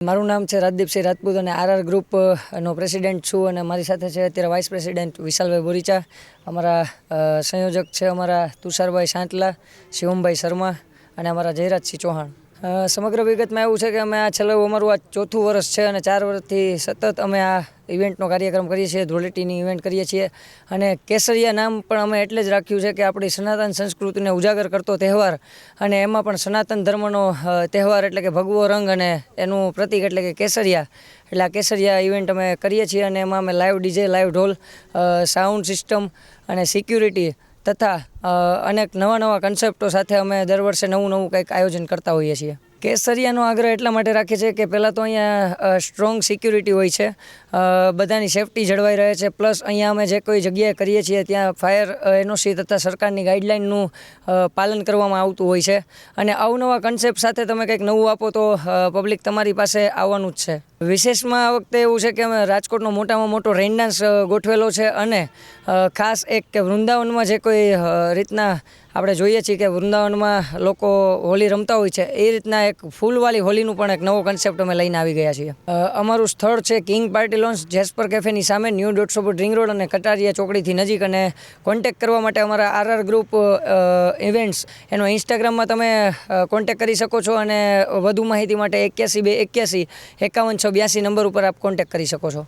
મારું નામ છે રાજદીપસિંહ રાજપૂત અને આરઆર ગ્રુપ અ, નો પ્રેસિડેન્ટ છું અને મારી સાથે છે અત્યારે વાઇસ પ્રેસિડેન્ટ વિશાલભાઈ બોરીચા. અમારા સંયોજક છે અમારા તુષારભાઈ સાંટલા શિવમભાઈ શર્મા અને અમારા જયરાજસિંહ ચૌહાણ. સમગ્ર વિગતમાં એવું છે કે અમે આ છેલ્લું અમારું આ ચોથું વર્ષ છે અને ચાર વર્ષથી સતત અમે આ ઇવેન્ટનો કાર્યક્રમ કરીએ છીએ ધૂળેટીની ઇવેન્ટ કરીએ છીએ અને કેસરિયા નામ પણ અમે એટલે જ રાખ્યું છે કે આપણી સનાતન સંસ્કૃતિને ઉજાગર કરતો તહેવાર અને એમાં પણ સનાતન ધર્મનો તહેવાર એટલે કે ભગવો રંગ અને એનું પ્રતીક એટલે કે કેસરિયા. એટલે આ કેસરિયા ઇવેન્ટ અમે કરીએ છીએ અને એમાં અમે લાઈવ ડીજે લાઈવ ઢોલ સાઉન્ડ સિસ્ટમ અને સિક્યુરિટી તથા અનેક નવા નવા કન્સેપ્ટો સાથે અમે દર વર્ષે નવું નવું કંઈક આયોજન કરતા હોઈએ છીએ. કેસરિયાનો આગ્રહ એટલા માટે રાખીએ છીએ કે પહેલાં તો અહીંયા સ્ટ્રોંગ સિક્યુરિટી હોય છે. બધાની સેફટી જળવાઈ રહે છે. પ્લસ અહીંયા અમે જે કોઈ જગ્યાએ કરીએ છીએ, ત્યાં ફાયર એનઓસી તથા સરકારની ગાઈડલાઇનનું પાલન કરવામાં આવતું હોય છે. અને અવનવા કન્સેપ્ટ સાથે તમે કંઈક નવું આપો તો પબ્લિક તમારી પાસે આવવાનું જ છે. વિશેષમાં આ વખતે એવું છે કે અમે રાજકોટનો મોટામાં મોટો રેન ડાન્સ ગોઠવેલો છે અને ખાસ એક કે વૃંદાવનમાં જે કોઈ રીતના આપણે જોઈએ છીએ કે વૃંદાવનમાં લોકો હોલી રમતા હોય છે, એ રીતના એક ફૂલવાળી હોલીનું પણ એક નવો કન્સેપ્ટ અમે લઈને આવી ગયા છીએ. અમારું સ્થળ છે કિંગ પાર્ટી લોન્સ જેસ્પર કેફેની સામે ન્યૂ દોઢસો ફૂટ રિંગ રોડ અને કટારિયા ચોકડીથી નજીક અને કોન્ટેક કરવા માટે અમારા આરઆર ગ્રુપ ઇવેન્ટ્સ એનો ઇન્સ્ટાગ્રામમાં તમે કોન્ટેક કરી શકો છો અને વધુ માહિતી માટે એક્યાસી બે એક્યાસી એકાવન બ્યાસી નંબર ઉપર આપ કોન્ટેક્ટ કરી શકો છો.